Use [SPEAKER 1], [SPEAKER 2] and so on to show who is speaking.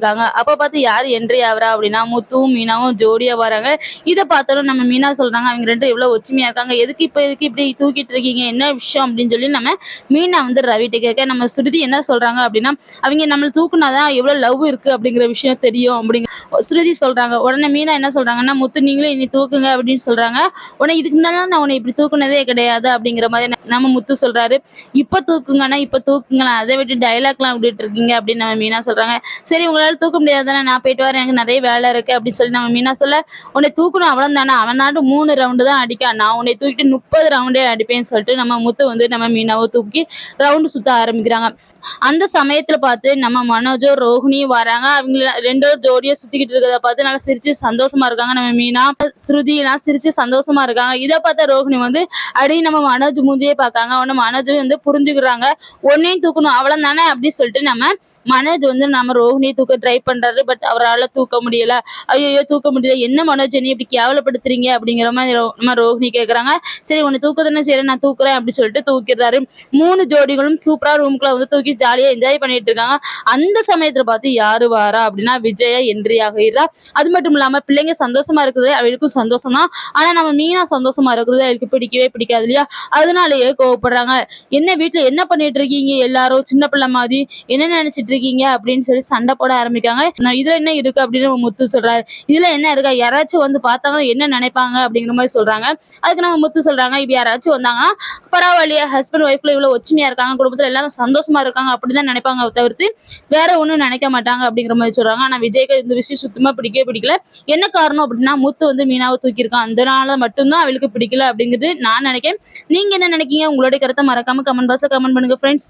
[SPEAKER 1] இருக்காங்க. அப்ப பார்த்து யார் என்ட்ரி ஆகுறா அப்படின்னா முத்துவும் மீனாவும் ஜோடியா வராங்க. இதை பார்த்தாலும் நம்ம மீனா சொல்றாங்க அவங்க ரெண்டு எவ்வளவு ஒற்றுமையா இருக்காங்க. எதுக்கு இப்ப எதுக்கு இப்படி தூக்கிட்டு இருக்கீங்க? என்ன விஷயம் அப்படின்னு சொல்லி நம்ம மீனா வந்து ரவிட்ட கேட்க நம்ம ஸ்ருதி என்ன சொல்றாங்க அப்படின்னா அவங்க நம்மளை தூக்குனாதான் எவ்வளவு லவ் இருக்கு அப்படிங்கிற விஷயம் தெரியும் அப்படிங்க ஸ்ருதி சொல்றாங்க. உடனே மீனா என்ன சொல்றாங்கன்னா முத்து நீங்களே இனி தூக்குங்க அப்படின்னு சொல்றாங்க. உடனே இதுக்கு முன்னால நான் உன்னை இப்படி தூக்குனதே கிடையாது அப்படிங்கிற மாதிரி நம்ம முத்து சொல்றாரு. இப்ப தூக்குங்கன்னா இப்ப தூக்குங்களா அதை விட்டு டைலாக்லாம் விட்டுட்டு இருக்கீங்க அப்படின்னு நம்ம மீனா சொல்றாங்க. சரி உங்களால தூக்க முடியாது தானே நான் போயிட்டு வரேன் எனக்கு நிறைய வேலை இருக்கு அப்படின்னு சொல்லி நம்ம மீனா சொல்ல உன்னை தூக்கணும் அவன் தானே அவன் மூணு ரவுண்டு தான் அடிக்கா. நான் உன்னை தூக்கிட்டு முப்பது ரவுண்டே அடிப்பேன்னு சொல்லிட்டு நம்ம முத்து வந்து நம்ம மீனாவை தூக்கி ரவுண்டு சுத்த ஆரம்பிக்கிறாங்க. அந்த சமயத்துல பார்த்து நம்ம மனோஜோ ரோஹிணியும் வராங்க. அவங்க ரெண்டு ஜோடியோ சுத்திக்கிட்டு இருக்கிறத பார்த்து நல்லா சிரிச்சு சந்தோஷமா இருக்காங்க நம்ம மீனா. ஸ்ருதி எல்லாம் சிரிச்சு சந்தோஷமா இருக்காங்க. இதை பார்த்தா ரோஹிணி வந்து அடி நம்ம மனோஜ் மூஞ்சியே பார்க்காங்க. உடனே மனோஜ் வந்து புரிஞ்சுக்கிறாங்க. ஒன்னையும் தூக்கணும் அவ்வளவு தானே அப்படின்னு சொல்லிட்டு நம்ம மனோஜ் வந்து நம்ம ரோஹிணியை தூக்க ட்ரை பண்றாரு பட் அவரால் தூக்க முடியல. ஐயோ தூக்க முடியல. என்ன மனோஜ் நீ இப்படி கேவலப்படுத்துறீங்க அப்படிங்கிற மாதிரி ரோஹினி நம்ம ரோஹிணி கேக்குறாங்க. சரி உன்னை தூக்குதுன்னு சரி நான் தூக்குறேன் அப்படின்னு சொல்லிட்டு தூக்கிடுறாரு. மூணு ஜோடிகளும் சூப்பரா ரூம்குள்ள வந்து தூக்கி ஜாலியா என்ஜாய் பண்ணிட்டு இருக்காங்க. அந்த சமயத்துல பார்த்து யாரு வாரா அப்படின்னா விஜயா என்ட்ரி ஆகிறா அது மட்டும் இல்லாம பிள்ளைங்க சந்தோஷமா இருக்கிறது அவளுக்கும் சந்தோஷம் தான் ஆனா நம்ம மீனா சந்தோஷமா இருக்கிறது அவளுக்கு பிடிக்கவே பிடிக்காது இல்லையா? அதனாலயே கோவப்படுறாங்க. என்ன வீட்டுல என்ன பண்ணிட்டு இருக்கீங்க எல்லாரும்? சின்ன பிள்ளை மாதிரி. என்ன நினைச்சிட்டு இருக்கீங்க அப்படின்னு சொல்லி சண்டை போட ஆரம்பிக்காங்க நான் இதுல என்ன இருக்கு அப்படின்னு முத்து சொல்றாரு. இதுல என்ன இருக்கா? யாராச்சும் வந்து பார்த்தாங்கன்னா என்ன நினைப்பாங்க அப்படிங்கிற மாதிரி சொல்றாங்க. அதுக்கு நம்ம முத்து சொல்றாங்க இப்ப யாராச்சும் வந்தாங்கன்னா பரவாயில்லையா ஹஸ்பண்ட் ஒய்ஃப்ல இவ்வளவு ஒற்றுமையா இருக்காங்க குடும்பத்துல எல்லாரும் சந்தோஷமா இருக்காங்க அப்படிதான் நினைப்பாங்க தவிர்த்து வேற ஒண்ணும் நினைக்க மாட்டாங்க அப்படிங்கிற மாதிரி சொல்றாங்க. ஆனா விஜய்க்கு இந்த விஷயம் சுத்தமா பிடிக்கவே பிடிக்கல. என்ன காரணம் அப்படின்னா முத்து வந்து மீனாவை தூக்கியிருக்கான். அதனால மட்டும்தான் அவளுக்கு பிடிக்கல அப்படிங்கிறது நான் நினைக்கிறேன். நீங்க என்ன நினைக்கீங்க உங்களுடைய கருத்தை மறக்காம கமெண்ட் பாக்ஸ்ல கமெண்ட் பண்ணுங்க ஃப்ரெண்ட்ஸ்